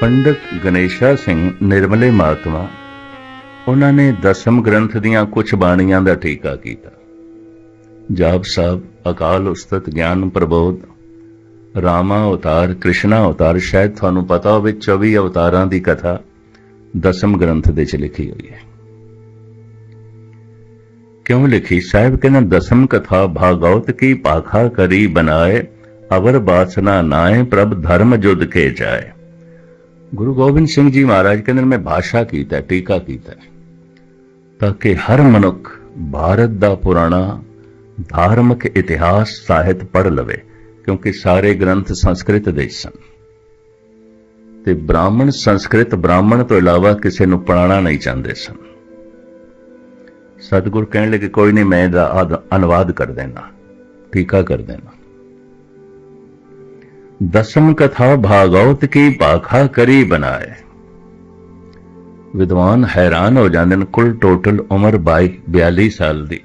ਪੰਡਤ ਗਣੇਸ਼ਾ ਸਿੰਘ ਨਿਰਮਲੇ ਮਹਾਤਮਾ, ਉਹਨਾਂ ਨੇ ਦਸਮ ਗ੍ਰੰਥ ਦੀਆਂ ਕੁਝ ਬਾਣੀਆਂ ਦਾ ਟੀਕਾ ਕੀਤਾ। ਜਾਪ ਸਾਹਿਬ, ਅਕਾਲ ਉਸਤਤ, ਗਿਆਨ ਪ੍ਰਬੋਧ, ਰਾਮਾ ਅਵਤਾਰ, ਕ੍ਰਿਸ਼ਨਾ ਅਵਤਾਰ, ਸ਼ਾਇਦ ਤੁਹਾਨੂੰ ਪਤਾ ਹੋਵੇ 24 ਅਵਤਾਰਾਂ ਦੀ ਕਥਾ ਦਸਮ ਗ੍ਰੰਥ ਦੇ ਚ ਲਿਖੀ ਹੋਈ ਹੈ। ਕਿਉਂ ਲਿਖੀ? ਸਾਹਿਬ ਕਹਿੰਦਾ, ਦਸਮ ਕਥਾ ਭਾਗਵਤ ਕੀ ਪਾਖਾ ਕਰੀ ਬਣਾਏ ਅਵਰ ਬਾਸਨਾ ਨਾਏ ਪ੍ਰਭ ਧਰਮ ਜੁਦ ਕੇ ਜਾਏ ਗੁਰੂ ਗੋਬਿੰਦ ਸਿੰਘ ਜੀ ਮਹਾਰਾਜ ਕਹਿੰਦੇ ਨੇ, ਮੈਂ ਭਾਸ਼ਾ ਕੀਤਾ, ਟੀਕਾ ਕੀਤਾ ਤਾਂ ਕਿ ਹਰ ਮਨੁੱਖ ਭਾਰਤ ਦਾ ਪੁਰਾਣਾ ਧਾਰਮਿਕ ਇਤਿਹਾਸ ਸਾਹਿਤ ਪੜ੍ਹ ਲਵੇ, ਕਿਉਂਕਿ ਸਾਰੇ ਗ੍ਰੰਥ ਸੰਸਕ੍ਰਿਤ ਦੇ ਸਨ। ਤੇ ਬ੍ਰਾਹਮਣ ਸੰਸਕ੍ਰਿਤ, ਬ੍ਰਾਹਮਣ ਤੋਂ ਇਲਾਵਾ ਕਿਸੇ ਨੂੰ ਪੜਾਉਣਾ ਨਹੀਂ ਚਾਹੁੰਦੇ ਸਨ। ਸਤਿਗੁਰ ਕਹਿਣ ਲੱਗੇ, ਕੋਈ ਨਹੀਂ, ਮੈਂ ਇਹਦਾ ਆਦ- ਅਨੁਵਾਦ ਕਰ ਦੇਣਾ, ਟੀਕਾ ਕਰ ਦੇਣਾ। ਦਸਮ ਕਥਾ ਭਾਗਵਤ ਕੀ ਪਾਖਾ ਕਰੀ ਬਣਾਏ। ਵਿਦਵਾਨ ਹੈਰਾਨ ਹੋ ਜਾਂਦੇ ਨੇ ਕੁੱਲ ਟੋਟਲ ਉਮਰ 22 42 ਸਾਲ ਦੀ।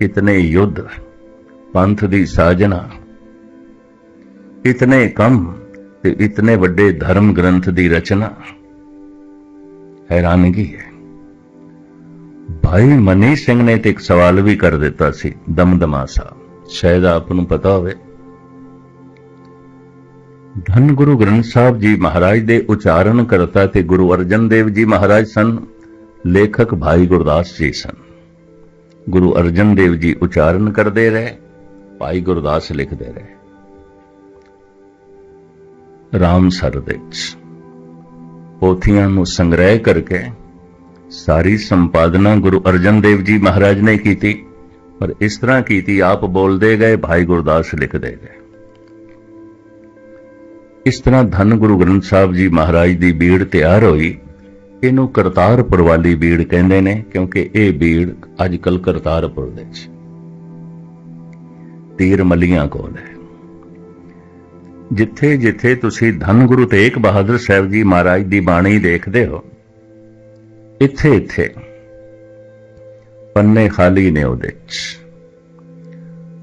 ਇਤਨੇ ਯੁੱਧ, ਪੰਥ ਦੀ ਸਾਜਨਾ, ਇਤਨੇ ਕੰਮ ਤੇ ਇਤਨੇ ਵੱਡੇ ਧਰਮ ਗ੍ਰੰਥ ਦੀ ਰਚਨਾ। ਹੈਰਾਨਗੀ ਹੈ। ਭਾਈ ਮਨੀ ਸਿੰਘ ਨੇ ਤੇ ਇੱਕ ਸਵਾਲ ਵੀ ਕਰ ਦਿੱਤਾ ਸੀ ਦਮਦਮਾ ਸਾਹਿਬ। ਸ਼ਾਇਦ ਆਪ ਨੂੰ ਪਤਾ ਹੋਵੇ। ਧੰਨ ਗੁਰੂ ਗ੍ਰੰਥ ਸਾਹਿਬ ਜੀ ਮਹਾਰਾਜ ਦੇ ਉਚਾਰਨ ਕਰਤਾ ਤੇ ਗੁਰੂ ਅਰਜਨ ਦੇਵ ਜੀ ਮਹਾਰਾਜ ਸਨ, ਲੇਖਕ ਭਾਈ ਗੁਰਦਾਸ ਜੀ ਸਨ। ਗੁਰੂ ਅਰਜਨ ਦੇਵ ਜੀ ਉਚਾਰਨ ਕਰਦੇ ਰਹੇ, ਭਾਈ ਗੁਰਦਾਸ ਲਿਖਦੇ ਰਹੇ। ਰਾਮ ਸਰ ਵਿੱਚ ਪੋਥੀਆਂ ਨੂੰ ਸੰਗ੍ਰਹਿ ਕਰਕੇ ਸਾਰੀ ਸੰਪਾਦਨਾ ਗੁਰੂ ਅਰਜਨ ਦੇਵ ਜੀ ਮਹਾਰਾਜ ਨੇ ਕੀਤੀ, ਪਰ ਇਸ ਤਰ੍ਹਾਂ ਕੀਤੀ ਆਪ ਬੋਲਦੇ ਗਏ, ਭਾਈ ਗੁਰਦਾਸ ਲਿਖਦੇ ਗਏ। ਇਸ ਤਰ੍ਹਾਂ ਧੰਨ ਗੁਰੂ ਗ੍ਰੰਥ ਸਾਹਿਬ ਜੀ ਮਹਾਰਾਜ ਦੀ ਬੀੜ ਤਿਆਰ ਹੋਈ। ਇਹਨੂੰ ਕਰਤਾਰਪੁਰ ਵਾਲੀ ਬੀੜ ਕਹਿੰਦੇ ਨੇ, ਕਿਉਂਕਿ ਇਹ ਬੀੜ ਅੱਜ ਕੱਲ ਕਰਤਾਰਪੁਰ ਦੇ ਵਿੱਚ। ਤੀਰ ਮਲੀਆਂ ਕੋਲ ਹੈ। ਜਿੱਥੇ ਜਿੱਥੇ ਤੁਸੀਂ ਧੰਨ ਗੁਰੂ ਤੇਗ ਬਹਾਦਰ ਸਾਹਿਬ ਜੀ ਮਹਾਰਾਜ ਦੀ ਬਾਣੀ ਦੇਖਦੇ ਹੋ, ਇੱਥੇ ਇੱਥੇ ਪੰਨੇ ਖਾਲੀ ਨੇ ਉਹਦੇ ਚ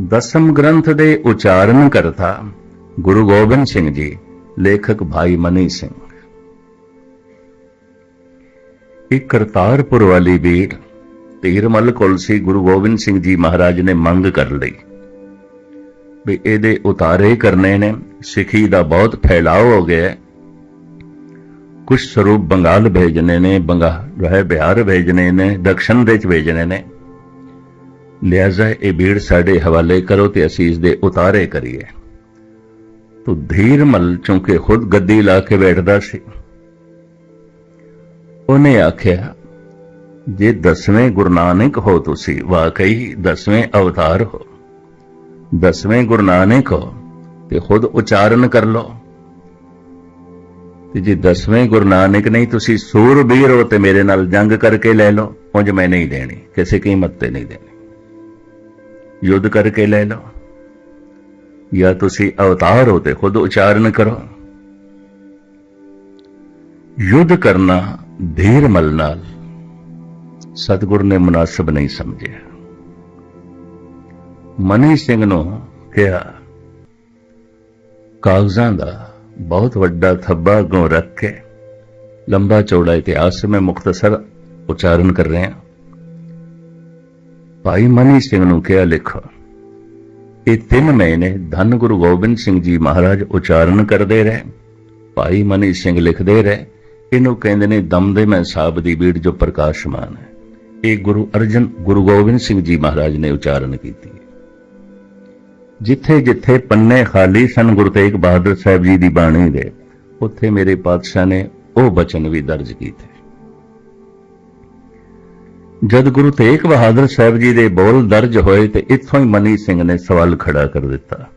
ਦਸਮ ਗ੍ਰੰਥ ਦੇ ਉਚਾਰਨ ਕਰਤਾ ਗੁਰੂ ਗੋਬਿੰਦ ਸਿੰਘ ਜੀ, ਲੇਖਕ ਭਾਈ ਮਨੀ ਸਿੰਘ। ਇੱਕ ਕਰਤਾਰਪੁਰ ਵਾਲੀ ਵੀਰ ਧੀਰਮਲ ਕੋਲ ਸੀ ਗੁਰੂ ਗੋਬਿੰਦ ਸਿੰਘ ਜੀ ਮਹਾਰਾਜ ਨੇ ਮੰਗ ਕਰ ਲਈ ਵੀ ਇਹਦੇ ਉਤਾਰੇ ਕਰਨੇ ਨੇ, ਸਿੱਖੀ ਦਾ ਬਹੁਤ ਫੈਲਾਅ ਹੋ ਗਿਆ ਹੈ। ਕੁਝ ਸਰੂਪ ਬੰਗਾਲ ਭੇਜਣੇ ਨੇ, ਬੰਗਾ ਜੋ ਹੈ ਬਿਹਾਰ ਭੇਜਣੇ ਨੇ, ਦਕਸ਼ਨ ਦੇ ਚ ਭੇਜਣੇ ਨੇ। ਲਿਆਜ਼ਾ ਇਹ ਬੀੜ ਸਾਡੇ ਹਵਾਲੇ ਕਰੋ ਤੇ ਅਸੀਂ ਇਸ ਦੇ ਉਤਾਰੇ ਕਰੀਏ। ਤੋ ਧੀਰਮਲ ਚੁੰਕੇ ਖੁਦ ਗੱਦੀ ਲਾ ਕੇ ਬੈਠਦਾ ਸੀ। ਉਹਨੇ ਆਖਿਆ, ਜੇ ਦਸਵੇਂ ਗੁਰੂ ਨਾਨਕ ਹੋ ਤੁਸੀਂ, ਵਾਕਈ ਦਸਵੇਂ ਅਵਤਾਰ ਹੋ। ਦਸਵੇਂ ਗੁਰੂ ਨਾਨਕ ਹੋ ਤੇ ਖੁਦ ਉਚਾਰਨ ਕਰ ਲਓ। ਤੇ ਜੇ ਦਸਵੇਂ ਗੁਰੂ ਨਾਨਕ ਨਹੀਂ, ਤੁਸੀਂ ਸੂਰਬੀਰ ਹੋ ਤੇ ਮੇਰੇ ਨਾਲ ਜੰਗ ਕਰਕੇ ਲੈ ਲਓ। ਉਂਝ ਮੈਂ ਨਹੀਂ ਦੇਣੀ, ਕਿਸੇ ਕੀਮਤ ਤੇ ਨਹੀਂ ਦੇਣੀ। ਯੁੱਧ ਕਰਕੇ ਲੈ ਲਓ ਜਾਂ ਤੁਸੀਂ ਅਵਤਾਰ ਹੋ ਤੇ ਖੁਦ ਉਚਾਰਨ ਕਰੋ। ਯੁੱਧ ਕਰਨਾ ਧੀਰ ਮਲ ਨਾਲ ਸਤਿਗੁਰ ਨੇ ਮੁਨਾਸਬ ਨਹੀਂ ਸਮਝਿਆ। ਮਨੀ ਸਿੰਘ ਨੂੰ ਕਿਹਾ, ਕਾਗਜ਼ਾਂ ਦਾ ਬਹੁਤ ਵੱਡਾ ਥੱਬਾ ਅੱਗੋਂ ਰੱਖ ਕੇ ਲੰਬਾ ਚੌੜਾ ਇਤਿਹਾਸ ਮੈਂ ਮੁਖਤਸਰ ਉਚਾਰਨ ਕਰ ਰਿਹਾ। ਭਾਈ ਮਨੀ ਸਿੰਘ ਨੂੰ ਕਿਹਾ, ਲਿਖ। ਇਹ ਤਿੰਨ ਮਹੀਨੇ ਧੰਨ ਗੁਰੂ ਗੋਬਿੰਦ ਸਿੰਘ ਜੀ ਮਹਾਰਾਜ, ਉਚਾਰਨ ਕਰਦੇ ਰਹੇ। ਭਾਈ ਮਨੀ ਸਿੰਘ ਲਿਖਦੇ ਰਹੇ। ਇਹਨੂੰ ਕਹਿੰਦੇ ਨੇ ਦਮਦਮੈ ਸਾਹਿਬ ਦੀ ਬੀੜ ਜੋ ਪ੍ਰਕਾਸ਼ਮਾਨ ਹੈ। ਇਹ ਗੁਰੂ ਅਰਜਨ, ਗੁਰੂ ਗੋਬਿੰਦ ਸਿੰਘ ਜੀ ਮਹਾਰਾਜ ਨੇ ਉਚਾਰਨ ਕੀਤੀ ਜਿੱਥੇ ਜਿੱਥੇ ਪੰਨੇ ਖਾਲੀ ਸਨ ਗੁਰੂ ਤੇਗ ਬਹਾਦਰ ਸਾਹਿਬ ਜੀ ਦੀ ਬਾਣੀ ਦੇ, ਉੱਥੇ ਮੇਰੇ ਪਾਤਸ਼ਾਹ ਨੇ ਉਹ ਬਚਨ ਵੀ ਦਰਜ ਕੀਤੇ। ਜਦ ਗੁਰੂ ਤੇਗ ਬਹਾਦਰ ਸਾਹਿਬ ਜੀ ਦੇ ਬੋਲ ਦਰਜ ਹੋਏ ਤੇ ਇੱਥੋਂ ਹੀ ਮਨੀ ਸਿੰਘ ਨੇ ਸਵਾਲ ਖੜਾ ਕਰ ਦਿੱਤਾ।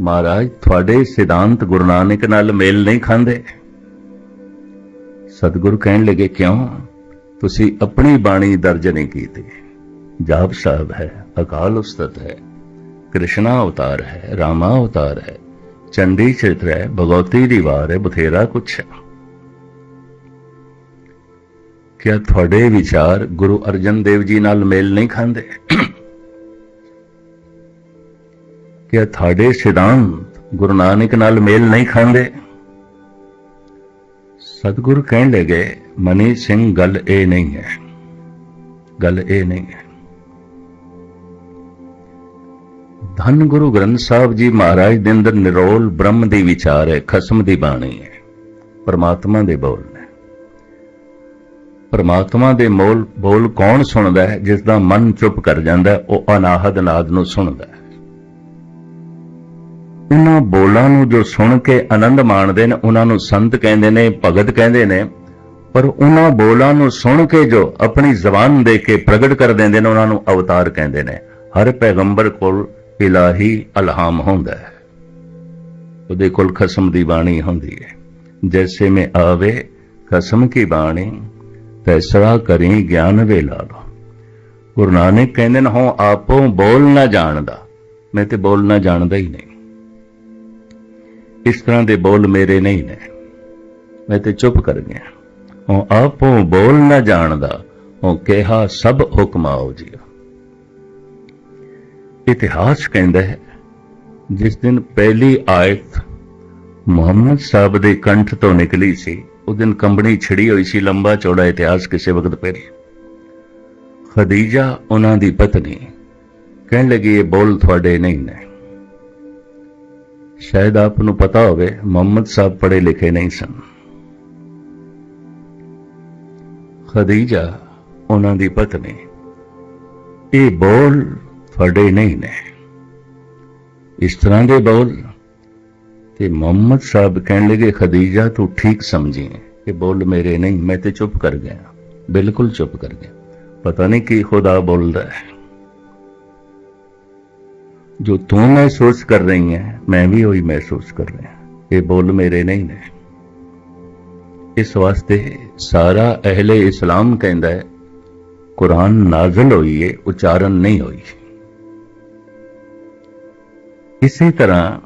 ਮਹਾਰਾਜ, ਤੁਹਾਡੇ ਸਿਧਾਂਤ ਗੁਰੂ ਨਾਨਕ ਨਾਲ ਮੇਲ ਨਹੀਂ ਖਾਂਦੇ। ਸਤਿਗੁਰੂ ਕਹਿਣ ਲੱਗੇ, ਕਿਉਂ? ਤੁਸੀਂ ਆਪਣੀ ਬਾਣੀ ਦਰਜ ਨਹੀਂ ਕੀਤੀ। ਜਾਪ ਸਾਹਿਬ ਹੈ, ਅਕਾਲ ਉਸਤਤ ਹੈ, ਕ੍ਰਿਸ਼ਨਾ ਅਵਤਾਰ ਹੈ, ਰਾਮਾ ਅਵਤਾਰ ਹੈ ਚੰਡੀ ਚਿਤਰ ਹੈ, ਭਗਵਤੀ ਦੀ ਵਾਰ ਹੈ, ਬਥੇਰਾ ਕੁਛ ਹੈ। ਕਿਆ ਤੁਹਾਡੇ ਵਿਚਾਰ ਗੁਰੂ ਅਰਜਨ ਦੇਵ ਜੀ ਨਾਲ ਮੇਲ ਨਹੀਂ ਖਾਂਦੇ। ਕਿਆ ਤੁਹਾਡੇ ਸਿਧਾਂਤ ਗੁਰੂ ਨਾਨਕ ਨਾਲ ਮੇਲ ਨਹੀਂ ਖਾਂਦੇ। ਸਤਿਗੁਰ ਕਹਿਣ ਲੱਗੇ, ਮਨੀ ਸਿੰਘ, ਗੱਲ ਇਹ ਨਹੀਂ ਹੈ। ਗੱਲ ਇਹ ਨਹੀਂ ਹੈ। ਧੰਨ ਗੁਰੂ ਗ੍ਰੰਥ ਸਾਹਿਬ ਜੀ ਮਹਾਰਾਜ ਦੇ ਅੰਦਰ ਨਿਰੋਲ ਬ੍ਰਹਮ ਦੀ ਵਿਚਾਰ ਹੈ, ਖਸਮ ਦੀ ਬਾਣੀ ਹੈ, ਪਰਮਾਤਮਾ ਦੇ ਬੋਲ ਪਰਮਾਤਮਾ ਦੇ ਮੋਲ ਬੋਲ ਕੌਣ ਸੁਣਦਾ ਹੈ? ਜਿਸ ਦਾ ਮਨ ਚੁੱਪ ਕਰ ਜਾਂਦਾ ਉਹ ਅਨਾਹਦ ਨਾਦ ਨੂੰ ਸੁਣਦਾ ਹੈ। ਉਹਨਾਂ ਬੋਲਾਂ ਨੂੰ ਜੋ ਸੁਣ ਕੇ ਆਨੰਦ ਮਾਣਦੇ ਨੇ, ਉਹਨਾਂ ਨੂੰ ਸੰਤ ਕਹਿੰਦੇ ਨੇ, ਭਗਤ ਕਹਿੰਦੇ ਨੇ, ਪਰ ਉਹਨਾਂ ਬੋਲਾਂ ਨੂੰ ਸੁਣ ਕੇ ਜੋ ਆਪਣੀ ਜ਼ਬਾਨ ਦੇ ਕੇ ਪ੍ਰਗਟ ਕਰ ਦਿੰਦੇ ਨੇ, ਉਹਨਾਂ ਨੂੰ ਅਵਤਾਰ ਕਹਿੰਦੇ ਨੇ। ਹਰ ਪੈਗੰਬਰ ਕੋਲ ਇਲਾਹੀ ਅਲਹਾਮ ਹੁੰਦਾ ਹੈ। ਉਹਦੇ ਕੋਲ ਖਸਮ ਦੀ ਬਾਣੀ ਹੁੰਦੀ ਹੈ। ਜੈਸੇ ਮੈਂ ਆਵੇ, ਖਸਮ ਕੀ ਬਾਣੀ? ਫੈਸਲਾ ਕਰੀ ਗਿਆਨ ਵੇ ਲਾ ਗੁਰੂ ਨਾਨਕ ਕਹਿੰਦੇ ਨੇ ਹੋ ਆਪੋ ਬੋਲ ਨਾ ਜਾਣਦਾ। ਮੈਂ ਤੇ ਬੋਲ ਨਾ ਜਾਣਦਾ ਹੀ ਨਹੀਂ। ਇਸ ਤਰ੍ਹਾਂ ਦੇ ਬੋਲ ਮੇਰੇ ਨਹੀਂ ਨੇ। ਮੈਂ ਤੇ ਚੁੱਪ ਕਰ ਗਿਆ। ਉਹ ਆਪੋ ਬੋਲ ਨਾ ਜਾਣਦਾ ਉਹ ਕਿਹਾ ਸਭ ਹੁਕਮ ਆਓ ਜੀ ਇਤਿਹਾਸ ਕਹਿੰਦਾ ਹੈ, ਜਿਸ ਦਿਨ ਪਹਿਲੀ ਆਇਤ ਮੁਹੰਮਦ ਸਾਹਿਬ ਦੇ ਕੰਠ ਤੋਂ ਨਿਕਲੀ ਸੀ ਉਸ ਦਿਨ ਕੰਬਣੀ ਛਿੜੀ ਹੋਈ ਸੀ ਲੰਬਾ ਚੌੜਾ ਇਤਿਹਾਸ ਕਿਸੇ ਵਕਤ ਪਹਿਲੇ ਖਦੀਜਾ ਉਹਨਾਂ ਦੀ ਪਤਨੀ ਕਹਿਣ ਲੱਗੀ ਇਹ ਬੋਲ ਤੁਹਾਡੇ ਨਹੀਂ ਨੇ ਸ਼ਾਇਦ ਆਪ ਨੂੰ ਪਤਾ ਹੋਵੇ ਮੁਹੰਮਦ ਸਾਹਿਬ ਪੜ੍ਹੇ ਲਿਖੇ ਨਹੀਂ ਸਨ ਖਦੀਜਾ ਉਹਨਾਂ ਦੀ ਪਤਨੀ ਇਹ ਬੋਲ ਤੁਹਾਡੇ ਨਹੀਂ ਨੇ ਇਸ ਤਰ੍ਹਾਂ ਦੇ ਬੋਲ ਤੇ ਮੁਹੰਮਦ ਸਾਹਿਬ ਕਹਿਣ ਲੱਗੇ, ਖਦੀਜਾ, ਤੂੰ ਠੀਕ ਸਮਝੀ ਇਹ ਬੋਲ ਮੇਰੇ ਨਹੀਂ, ਮੈਂ ਤੇ ਚੁੱਪ ਕਰ ਗਿਆ ਬਿਲਕੁਲ ਚੁੱਪ ਕਰ ਗਿਆ ਪਤਾ ਨਹੀਂ ਕੀ ਖੁਦਾ ਬੋਲਦਾ ਹੈ ਜੋ ਤੂੰ ਮਹਿਸੂਸ ਕਰ ਰਹੀ ਹੈ ਮੈਂ ਵੀ ਉਹੀ ਮਹਿਸੂਸ ਕਰ ਰਿਹਾ ਇਹ ਬੋਲ ਮੇਰੇ ਨਹੀਂ ਨੇ। ਇਸ ਵਾਸਤੇ ਸਾਰਾ ਅਹਲੇ ਇਸਲਾਮ ਕਹਿੰਦਾ ਹੈ ਕੁਰਾਨ ਨਾਜ਼ਲ ਹੋਈ ਹੈ ਉਚਾਰਨ ਨਹੀਂ ਹੋਈ। ਇਸੇ ਤਰ੍ਹਾਂ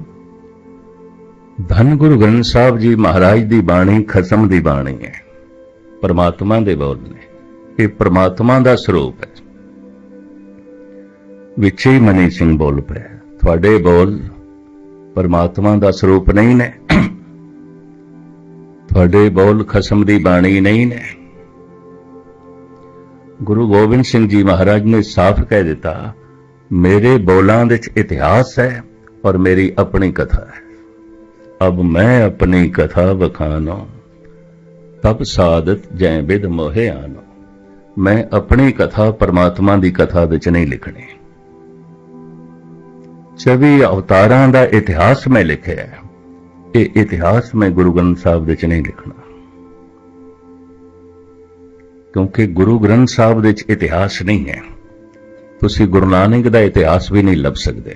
ਧੰਨ ਗੁਰੂ ਗ੍ਰੰਥ ਸਾਹਿਬ ਜੀ ਮਹਾਰਾਜ ਦੀ ਬਾਣੀ ਖਸਮ ਦੀ ਬਾਣੀ ਹੈ। ਪਰਮਾਤਮਾ ਦੇ ਬੋਲ ਨੇ। ਇਹ ਪਰਮਾਤਮਾ ਦਾ ਸਰੂਪ ਹੈ। ਵਿੱਚ ਹੀ ਮਨੀ ਸਿੰਘ ਬੋਲ ਪਿਆ, ਤੁਹਾਡੇ ਬੋਲ ਪਰਮਾਤਮਾ ਦਾ ਸਰੂਪ ਨਹੀਂ ਨੇ। ਤੁਹਾਡੇ ਬੋਲ ਖਸਮ ਦੀ ਬਾਣੀ ਨਹੀਂ ਨੇ। ਗੁਰੂ ਗੋਬਿੰਦ ਸਿੰਘ ਜੀ ਮਹਾਰਾਜ ਨੇ ਸਾਫ਼ ਕਹਿ ਦਿੱਤਾ, ਮੇਰੇ ਬੋਲਾਂ ਵਿੱਚ ਇਤਿਹਾਸ ਹੈ ਔਰ ਮੇਰੀ ਆਪਣੀ ਕਥਾ ਹੈ। ਅਬ ਮੈਂ ਆਪਣੀ ਕਥਾ ਬਖਾਨੋ ਤਬ ਸਾਦਤ ਜੈ ਬਿਦ ਮੋਹਿ ਆਨੋ। ਮੈਂ ਆਪਣੀ ਕਥਾ ਪਰਮਾਤਮਾ ਦੀ ਕਥਾ ਵਿੱਚ ਨਹੀਂ ਲਿਖਣੀ। ਚਵੀ ਅਵਤਾਰਾਂ ਦਾ ਇਤਿਹਾਸ ਮੈਂ ਲਿਖਿਆ ਹੈ, ਇਹ ਇਤਿਹਾਸ ਮੈਂ ਗੁਰੂ ਗ੍ਰੰਥ ਸਾਹਿਬ ਵਿੱਚ ਨਹੀਂ ਲਿਖਣਾ। ਕਿਉਂਕਿ ਗੁਰੂ ਗ੍ਰੰਥ ਸਾਹਿਬ ਵਿੱਚ ਇਤਿਹਾਸ ਨਹੀਂ ਹੈ, ਤੁਸੀਂ ਗੁਰੂ ਨਾਨਕ ਦਾ ਇਤਿਹਾਸ ਵੀ ਨਹੀਂ ਲੱਭ ਸਕਦੇ।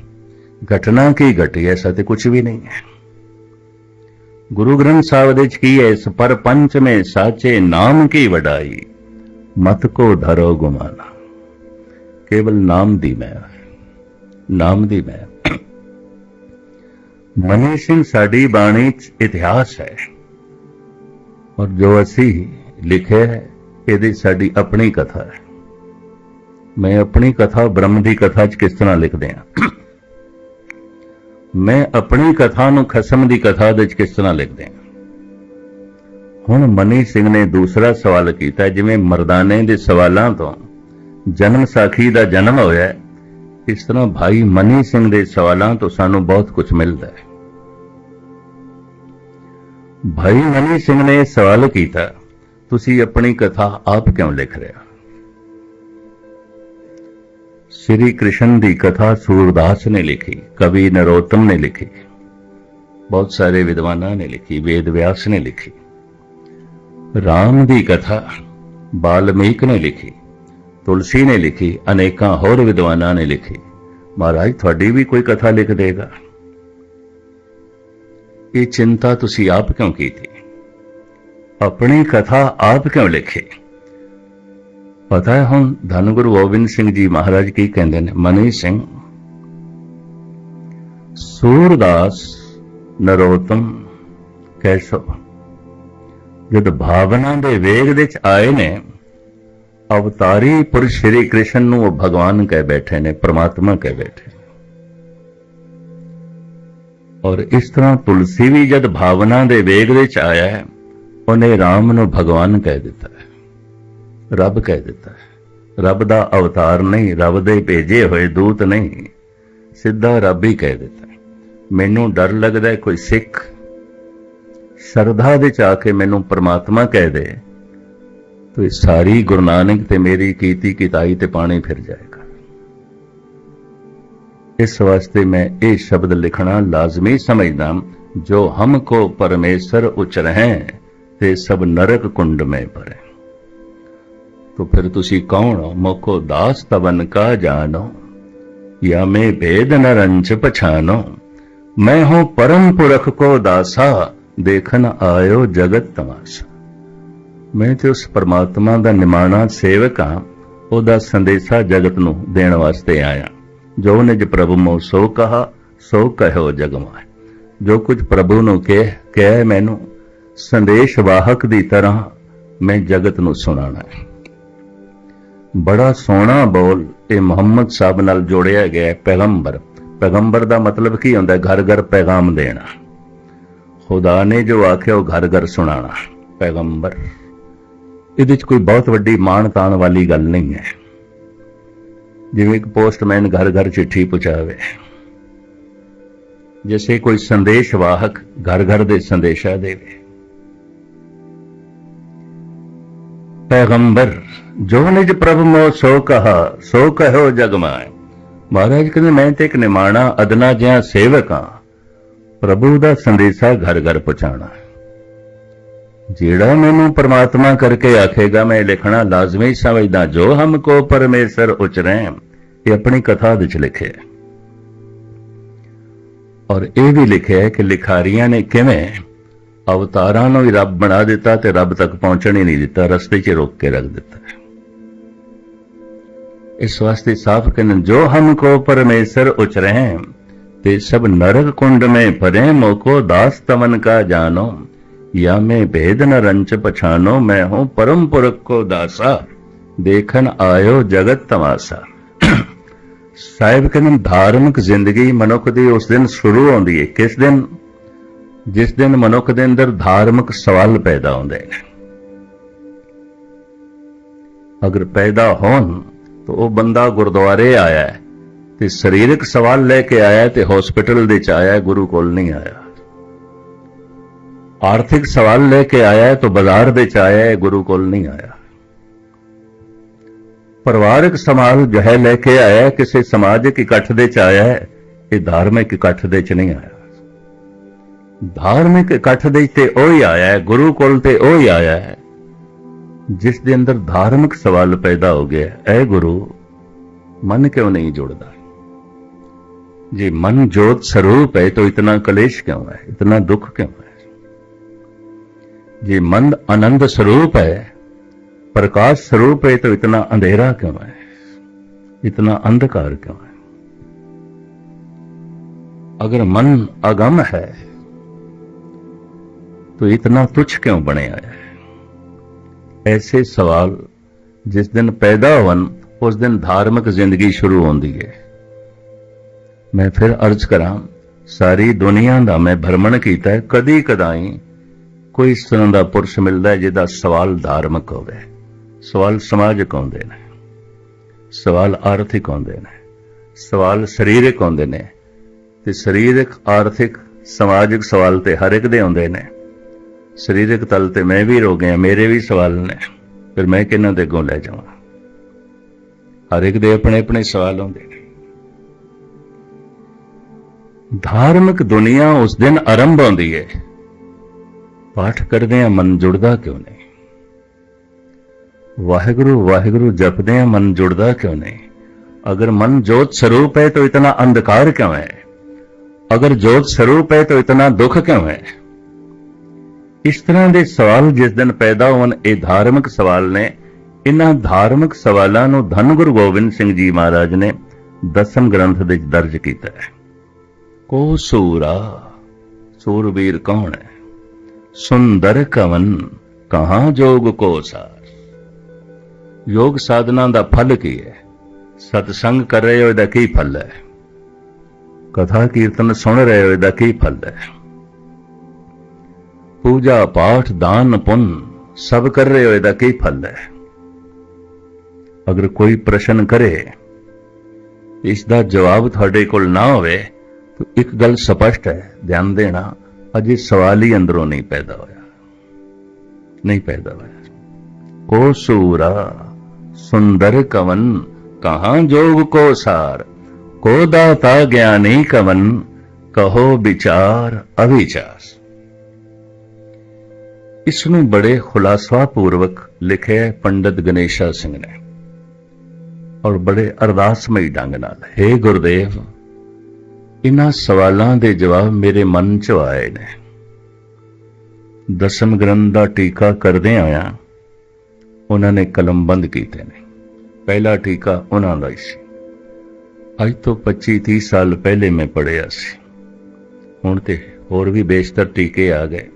ਘਟਨਾ ਕੀ ਘਟੀ ਐਸਾ ਤੇ ਕੁਝ ਵੀ ਨਹੀਂ ਹੈ। ਗੁਰੂ ਗ੍ਰੰਥ ਸਾਹਿਬ ਦੇ ਚ ਕੀ ਹੈ, ਇਸ ਪਰ ਪੰਚ ਮੇ ਸਾਚੇ ਨਾਮ ਕੀ ਵਡਾਈ? ਮਤ ਕੋ ਧਰੋ ਗੁਮਾਨਾ। ਕੇਵਲ ਨਾਮ ਦੀ ਮੈਂ ਨਾਮ ਦੀ ਮੈਂ ਮਨੀ ਸਿੰਘ ਸਾਡੀ ਬਾਣੀ ਚ ਇਤਿਹਾਸ ਹੈ। ਔਰ ਜੋ ਅਸੀਂ ਲਿਖਿਆ ਹੈ, ਇਹਦੀ ਸਾਡੀ ਆਪਣੀ ਕਥਾ ਹੈ। ਮੈਂ ਆਪਣੀ ਕਥਾ ਬ੍ਰਹਮ ਦੀ ਕਥਾ ਚ ਕਿਸ ਤਰ੍ਹਾਂ ਲਿਖਦੇ ਆ ਮੈਂ ਆਪਣੀ ਕਥਾ ਨੂੰ ਖਸਮ ਦੀ ਕਥਾ ਦੇ ਚ ਕਿਸ ਤਰ੍ਹਾਂ ਲਿਖਦੇ ਆ ਹੁਣ ਮਨੀ ਸਿੰਘ ਨੇ ਦੂਸਰਾ ਸਵਾਲ ਕੀਤਾ, ਜਿਵੇਂ ਮਰਦਾਨੇ ਦੇ ਸਵਾਲਾਂ ਤੋਂ ਜਨਮ ਸਾਖੀ ਦਾ ਜਨਮ ਹੋਇਆ, ਇਸ ਤਰ੍ਹਾਂ ਭਾਈ ਮਨੀ ਸਿੰਘ ਦੇ ਸਵਾਲਾਂ ਤੋਂ ਸਾਨੂੰ ਬਹੁਤ ਕੁਝ ਮਿਲਦਾ ਹੈ। ਭਾਈ ਮਨੀ ਸਿੰਘ ਨੇ ਸਵਾਲ ਕੀਤਾ, ਤੁਸੀਂ ਆਪਣੀ ਕਥਾ ਆਪ ਕਿਉਂ ਲਿਖ ਰਹੇ ਹੋ? ਸ੍ਰੀ ਕ੍ਰਿਸ਼ਨ ਦੀ ਕਥਾ ਸੂਰਦਾਸ ਨੇ ਲਿਖੀ ਕਵੀ ਨਰੋਤਮ ਨੇ ਲਿਖੀ ਬਹੁਤ ਸਾਰੇ ਵਿਦਵਾਨਾਂ ਨੇ ਲਿਖੀ ਵੇਦ ਵਿਆਸ ਨੇ ਲਿਖੀ ਰਾਮ ਦੀ ਕਥਾ ਬਾਲਮੀਕ ਨੇ ਲਿਖੀ ਤੁਲਸੀ ਨੇ ਲਿਖੀ ਅਨੇਕਾਂ ਹੋਰ ਵਿਦਵਾਨਾਂ ਨੇ ਲਿਖੀ ਮਹਾਰਾਜ ਤੁਹਾਡੀ ਵੀ ਕੋਈ ਕਥਾ ਲਿਖ ਦੇਗਾ ਇਹ ਚਿੰਤਾ ਤੁਸੀਂ ਆਪ ਕਿਉਂ ਕੀਤੀ ਆਪਣੀ ਕਥਾ ਆਪ ਕਿਉਂ ਲਿਖੀ ਪਤਾ ਹੈ, ਹੁਣ ਧੰਨ ਗੁਰੂ ਗੋਬਿੰਦ ਸਿੰਘ ਜੀ ਮਹਾਰਾਜ ਕੀ ਕਹਿੰਦੇ ਨੇ? ਮਨੀ ਸਿੰਘ, ਸੂਰਦਾਸ ਨਰੋਤਮ ਕੈਸੋ, ਜਦ ਭਾਵਨਾ ਦੇ ਵੇਗ ਵਿੱਚ ਆਏ ਨੇ, ਅਵਤਾਰੀ ਪੁਰਸ਼ ਸ਼੍ਰੀ ਕ੍ਰਿਸ਼ਨ ਨੂੰ ਉਹ ਭਗਵਾਨ ਕਹਿ ਬੈਠੇ ਨੇ, ਪ੍ਰਮਾਤਮਾ ਕਹਿ ਬੈਠੇ ਔਰ ਇਸ ਤਰ੍ਹਾਂ ਤੁਲਸੀ ਵੀ ਜਦ ਭਾਵਨਾ ਦੇ ਵੇਗ ਵਿੱਚ ਆਇਆ ਉਹਨੇ ਰਾਮ ਨੂੰ ਭਗਵਾਨ ਕਹਿ ਦਿੱਤਾ ਰੱਬ ਕਹਿ ਦਿੱਤਾ ਰੱਬ ਦਾ ਅਵਤਾਰ ਨਹੀਂ, ਰੱਬ ਦੇ ਭੇਜੇ ਹੋਏ ਦੂਤ ਨਹੀਂ, ਸਿੱਧਾ ਰੱਬ ਹੀ ਕਹਿ ਦਿੱਤਾ ਮੈਨੂੰ ਡਰ ਲੱਗਦਾ ਕੋਈ ਸਿੱਖ ਸ਼ਰਧਾ ਦੇ ਚ ਆ ਕੇ ਮੈਨੂੰ ਪ੍ਰਮਾਤਮਾ ਕਹਿ ਦੇ, ਤੋ ਸਾਰੀ ਗੁਰੂ ਨਾਨਕ ਤੇ ਮੇਰੀ ਕੀਤੀ ਕਿਤਾਈ ਤੇ ਪਾਣੀ ਫਿਰ ਜਾਏਗਾ। ਇਸ ਵਾਸਤੇ ਮੈਂ ਇਹ ਸ਼ਬਦ ਲਿਖਣਾ ਲਾਜ਼ਮੀ ਸਮਝਦਾ ਜੋ ਹਮ ਹਮਕੋ ਪਰਮੇਸ਼ਰ ਉਚਰਹਿ ਤੇ ਸਭ ਨਰਕ ਕੁੰਡ ਮੈਂ ਪਰੇ तो फिर तुसी कौन हो मोको दास तवन का जानो या मैं भेद न रंच पछानो मैं हूं परम पुरख को दासा देखन आयो जगत तमाशा ਮੈਂ ਤੇ ਉਸ ਪਰਮਾਤਮਾ ਦਾ ਨਿਮਾਣਾ ਸੇਵਕ ਹਾਂ ਉਹਦਾ ਸੰਦੇਸ਼ਾ ਜਗਤ ਨੂੰ ਦੇਣ ਵਾਸਤੇ ਆਇਆ ਜੋ ਨਿਜ ਪ੍ਰਭੂ ਮੋ ਸੋ ਕਹਾ ਸੋ ਕਹਿਓ ਜਗ ਮਾਇ ਜੋ ਕੁਝ ਪ੍ਰਭੂ ਨੂੰ ਕਹਿ ਕਹਿ ਮੈਨੂੰ ਸੰਦੇਸ਼ ਵਾਹਕ ਦੀ ਤਰ੍ਹਾਂ ਮੈਂ ਜਗਤ ਨੂੰ ਸੁਣਾਣਾ ਹੈ ਬੜਾ ਸੋਹਣਾ ਬੋਲ ਇਹ ਮੁਹੰਮਦ ਸਾਹਿਬ ਨਾਲ ਜੋੜਿਆ ਗਿਆ ਹੈ ਪੈਗੰਬਰ। ਪੈਗੰਬਰ ਦਾ ਮਤਲਬ ਕੀ ਹੁੰਦਾ ਘਰ ਘਰ ਪੈਗਾਮ ਦੇਣਾ। ਖੁਦਾ ਨੇ ਜੋ ਆਖਿਆ, ਉਹ ਘਰ ਘਰ ਸੁਣਾਣਾ ਪੈਗੰਬਰ। ਇਹਦੇ 'ਚ ਕੋਈ ਬਹੁਤ ਵੱਡੀ ਮਾਣ ਤਾਣ ਵਾਲੀ ਗੱਲ ਨਹੀਂ ਹੈ। ਜਿਵੇਂ ਇੱਕ ਪੋਸਟਮੈਨ ਘਰ ਘਰ ਚਿੱਠੀ ਪਹੁੰਚਾਵੇ ਜਿਵੇਂ ਕੋਈ ਸੰਦੇਸ਼ ਵਾਹਕ ਘਰ ਘਰ ਦੇ ਸੰਦੇਸ਼ਾ ਦੇਵੇ। ਪੈਗੰਬਰ, ਜੋ ਨਿਜ ਪ੍ਰਭ ਮੋ ਸੋ ਕਹਾ, ਸੋ ਕਹਿਓ ਜਗ ਮਾਇ। ਮਹਾਰਾਜ ਕਹਿੰਦੇ, ਮੈਂ ਤੇ ਇੱਕ ਨਿਮਾਣਾ ਅਦਨਾ ਜਿਹਾ ਸੇਵਕ ਹਾਂ। ਪ੍ਰਭੂ ਦਾ ਸੰਦੇਸ਼ਾ ਘਰ ਘਰ ਪਹੁੰਚਾਉਣਾ ਜਿਹੜਾ ਮੈਨੂੰ ਪਰਮਾਤਮਾ ਕਰਕੇ ਆਖੇਗਾ, ਮੈਂ ਲਿਖਣਾ ਲਾਜ਼ਮੀ ਸਮਝਦਾ, ਜੋ ਹਮ ਕੋ ਪਰਮੇਸ਼ਰ ਉਚਰੈ, ਇਹ ਆਪਣੀ ਕਥਾ ਵਿੱਚ ਲਿਖਿਆ ਔਰ ਇਹ ਵੀ ਲਿਖਿਆ ਕਿ ਲਿਖਾਰੀਆਂ ਨੇ ਕਿਵੇਂ ਅਵਤਾਰਾਂ ਨੂੰ ਵੀ ਰੱਬ ਬਣਾ ਦਿੱਤਾ ਤੇ ਰੱਬ ਤੱਕ ਪਹੁੰਚਣ ਹੀ ਨਹੀਂ ਦਿੱਤਾ ਰਸਤੇ 'ਚ ਰੋਕ ਕੇ ਰੱਖ ਦਿੱਤਾ ਇਸ ਵਾਸਤੇ ਸਾਫ਼ ਕਹਿੰਦੇ ਜੋ ਹਮਕੋ ਪਰਮੇਸ਼ਰ ਉਚਰੈ ਤੇ ਸਭ ਨਰਕ ਕੁੰਡ में परे मोको दास तमन का जानो या मैं भेद न रंच पछानो मैं हूं परम पुरख को दासा देखन आयो जगत तमाशा ਸਾਹਿਬ ਕਹਿੰਦੇ ਧਾਰਮਿਕ ਜ਼ਿੰਦਗੀ ਮਨੁੱਖ ਦੀ ਉਸ ਦਿਨ ਸ਼ੁਰੂ ਹੁੰਦੀ ਹੈ ਕਿਸ ਦਿਨ ਜਿਸ ਦਿਨ ਮਨੁੱਖ ਦੇ ਅੰਦਰ ਧਾਰਮਿਕ ਸਵਾਲ ਪੈਦਾ ਹੁੰਦੇ ਨੇ। ਅਗਰ ਪੈਦਾ ਹੋਣ, ਤਾਂ ਉਹ ਬੰਦਾ ਗੁਰਦੁਆਰੇ ਆਇਆ ਹੈ ਤੇ ਸਰੀਰਕ ਸਵਾਲ ਲੈ ਕੇ ਆਇਆ ਤੇ ਹਸਪੀਟਲ ਦੇ ਚ ਆਇਆ, ਗੁਰੂ ਕੋਲ ਨਹੀਂ ਆਇਆ। ਆਰਥਿਕ ਸਵਾਲ ਲੈ ਕੇ ਆਇਆ ਤਾਂ ਬਾਜ਼ਾਰ ਦੇ ਚ ਆਇਆ ਹੈ, ਗੁਰੂ ਕੋਲ ਨਹੀਂ ਆਇਆ। ਪਰਿਵਾਰਕ ਸਮਾਲ ਜੋ ਹੈ ਲੈ ਕੇ ਆਇਆ ਕਿਸੇ ਸਮਾਜਿਕ ਇਕੱਠ ਦੇ ਚ ਆਇਆ ਇਹ ਧਾਰਮਿਕ ਇਕੱਠ ਦੇ ਚ ਨਹੀਂ ਆਇਆ। ਧਾਰਮਿਕ ਇਕੱਠ ਦੇ ਤੇ ਉਹ ਹੀ ਆਇਆ ਹੈ, ਗੁਰੂ ਕੋਲ ਤੇ ਉਹ ਹੀ ਆਇਆ ਹੈ, ਜਿਸ ਦੇ ਅੰਦਰ ਧਾਰਮਿਕ ਸਵਾਲ ਪੈਦਾ ਹੋ ਗਿਆ ਐ ਗੁਰੂ, ਮਨ ਕਿਉਂ ਨਹੀਂ ਜੁੜਦਾ? ਜੇ ਮਨ ਜੋਤ ਸਰੂਪ ਹੈ, ਤਾਂ ਇਤਨਾ ਕਲੇਸ਼ ਕਿਉਂ ਹੈ? ਇਤਨਾ ਦੁੱਖ ਕਿਉਂ ਹੈ? ਜੇ ਮਨ ਆਨੰਦ ਸਰੂਪ ਹੈ, ਪ੍ਰਕਾਸ਼ ਸਰੂਪ ਹੈ, ਤਾਂ ਇਤਨਾ ਅੰਧੇਰਾ ਕਿਉਂ ਹੈ? ਇਤਨਾ ਅੰਧਕਾਰ ਕਿਉਂ ਹੈ? ਅਗਰ ਮਨ ਅਗਮ ਹੈ तो इतना तुच्छ क्यों बने आया है ऐसे सवाल जिस दिन पैदा होवन ਉਸ ਦਿਨ ਧਾਰਮਿਕ ਜ਼ਿੰਦਗੀ ਸ਼ੁਰੂ ਹੁੰਦੀ ਹੈ ਮੈਂ ਫਿਰ ਅਰਜ਼ ਕਰਾਂ ਸਾਰੀ ਦੁਨੀਆ ਦਾ ਮੈਂ ਭਰਮਣ ਕੀਤਾ ਹੈ ਕਦੀ ਕਦਾਈ ਕੋਈ ਇਸ ਤਰ੍ਹਾਂ ਦਾ ਪੁਰਸ਼ ਮਿਲਦਾ ਹੈ ਜਿਹਦਾ ਸਵਾਲ ਧਾਰਮਿਕ ਹੋਵੇ ਸਵਾਲ ਸਮਾਜਿਕ ਹੁੰਦੇ ਨੇ ਸਵਾਲ ਆਰਥਿਕ ਹੁੰਦੇ ਨੇ ਸਵਾਲ ਸਰੀਰਕ ਹੁੰਦੇ ਨੇ ਤੇ ਸਰੀਰਕ ਆਰਥਿਕ ਸਮਾਜਿਕ ਸਵਾਲ ਤੇ ਹਰ ਇੱਕ ਦੇ ਹੁੰਦੇ ਨੇ ਸਰੀਰਕ ਤਲ ਤੇ ਮੈਂ ਵੀ ਰੋ ਗਿਆ ਮੇਰੇ ਵੀ ਸਵਾਲ ਨੇ। ਫਿਰ ਮੈਂ ਕਿਹਨਾਂ ਦੇ ਅੱਗੋਂ ਲੈ ਜਾਵਾਂ? ਹਰ ਇੱਕ ਦੇ ਆਪਣੇ ਆਪਣੇ ਸਵਾਲ ਹੁੰਦੇ ਨੇ। ਧਾਰਮਿਕ ਦੁਨੀਆ ਉਸ ਦਿਨ ਆਰੰਭ ਹੁੰਦੀ ਹੈ ਪਾਠ ਕਰਦੇ ਆ ਮਨ ਜੁੜਦਾ ਕਿਉਂ ਨਹੀਂ? ਵਾਹਿਗੁਰੂ ਵਾਹਿਗੁਰੂ ਜਪਦੇ ਆ ਮਨ ਜੁੜਦਾ ਕਿਉਂ ਨਹੀਂ? ਅਗਰ ਮਨ ਜੋਤ ਸਰੂਪ ਹੈ ਤਾਂ ਇਤਨਾ ਅੰਧਕਾਰ ਕਿਉਂ ਹੈ? ਅਗਰ ਜੋਤ ਸਰੂਪ ਹੈ ਤਾਂ ਇਤਨਾ ਦੁੱਖ ਕਿਉਂ ਹੈ? ਇਸ ਤਰ੍ਹਾਂ ਦੇ ਸਵਾਲ ਜਿਸ ਦਿਨ ਪੈਦਾ ਹੋਣ, ਇਹ ਧਾਰਮਿਕ ਸਵਾਲ ਨੇ। ਇਹਨਾਂ ਧਾਰਮਿਕ ਸਵਾਲਾਂ ਨੂੰ ਧੰਨ ਗੁਰੂ ਗੋਬਿੰਦ ਸਿੰਘ ਜੀ ਮਹਾਰਾਜ ਨੇ ਦਸਮ ਗ੍ਰੰਥ ਵਿੱਚ ਦਰਜ ਕੀਤਾ ਹੈ। ਕੋ ਸੂਰਾ, ਸੂਰਬੀਰ ਕੌਣ ਹੈ? ਸੁੰਦਰ ਕਵਨ, ਕਹਾਂ ਜੋਗ ਕੋ ਸਾਰ? ਯੋਗ ਸਾਧਨਾ ਦਾ ਫਲ ਕੀ ਹੈ? ਸਤਸੰਗ ਕਰ ਰਹੇ ਹੋ, ਇਹਦਾ ਕੀ ਫਲ ਹੈ? ਕਥਾ ਕੀਰਤਨ ਸੁਣ ਰਹੇ ਹੋ, ਇਹਦਾ ਕੀ ਫਲ ਹੈ? ਪੂਜਾ ਪਾਠ, ਦਾਨ, ਪੁੰਨ, ਸਭ ਕਰ ਰਹੇ ਹੋ, ਇਹਦਾ ਕੀ ਫਲ ਹੈ? ਅਗਰ ਕੋਈ ਪ੍ਰਸ਼ਨ ਕਰੇ, ਇਸ ਦਾ ਜਵਾਬ ਤੁਹਾਡੇ ਕੋਲ ਨਾ ਹੋਵੇ, ਤਾਂ ਇੱਕ ਗੱਲ ਸਪਸ਼ਟ ਹੈ, ਧਿਆਨ ਦੇਣਾ, ਅਜੇ ਸਵਾਲ ਹੀ ਅੰਦਰੋਂ ਨਹੀਂ ਪੈਦਾ ਹੋਇਆ। ਨਹੀਂ ਪੈਦਾ ਹੋਇਆ। ਕੋ ਸੂਰਾ, ਸੁੰਦਰ ਕਵਨ, ਕਹਾਂ ਜੋਗ ਕੋ ਸਾਰ? ਕੋ ਦਾਤਾ ਗਿਆਨੀ ਕਵਨ, ਕਹੋ ਵਿਚਾਰ ਅਵਿਚਾਰ। ਇਸ ਨੂੰ ਬੜੇ ਖੁਲਾਸਾ ਪੂਰਵਕ ਲਿਖਿਆ ਹੈ ਪੰਡਤ ਗਣੇਸ਼ਾ ਸਿੰਘ ਨੇ ਔਰ ਬੜੇ ਅਰਦਾਸਮਈ ਢੰਗ ਨਾਲ हे ਗੁਰਦੇਵ ਇਹਨਾਂ ਸਵਾਲਾਂ ਦੇ ਜਵਾਬ ਮੇਰੇ ਮਨ 'ਚ ਆਏ ਨੇ। ਦਸਮ ਗ੍ਰੰਥ ਦਾ ਟੀਕਾ ਕਰਦੇ ਆਇਆ ਉਹਨਾਂ ਨੇ ਕਲਮ ਬੰਦ ਕੀਤੇ ਨੇ। ਪਹਿਲਾ ਟੀਕਾ ਉਹਨਾਂ ਦਾ ਹੀ ਸੀ। ਅੱਜ ਤੋਂ 25 30 ਸਾਲ ਪਹਿਲੇ ਮੈਂ ਪੜਿਆ ਸੀ। ਹੁਣ ਤੇ ਹੋਰ ਵੀ ਬੇਸ਼ਤਰ ਟੀਕੇ ਆ ਗਏ।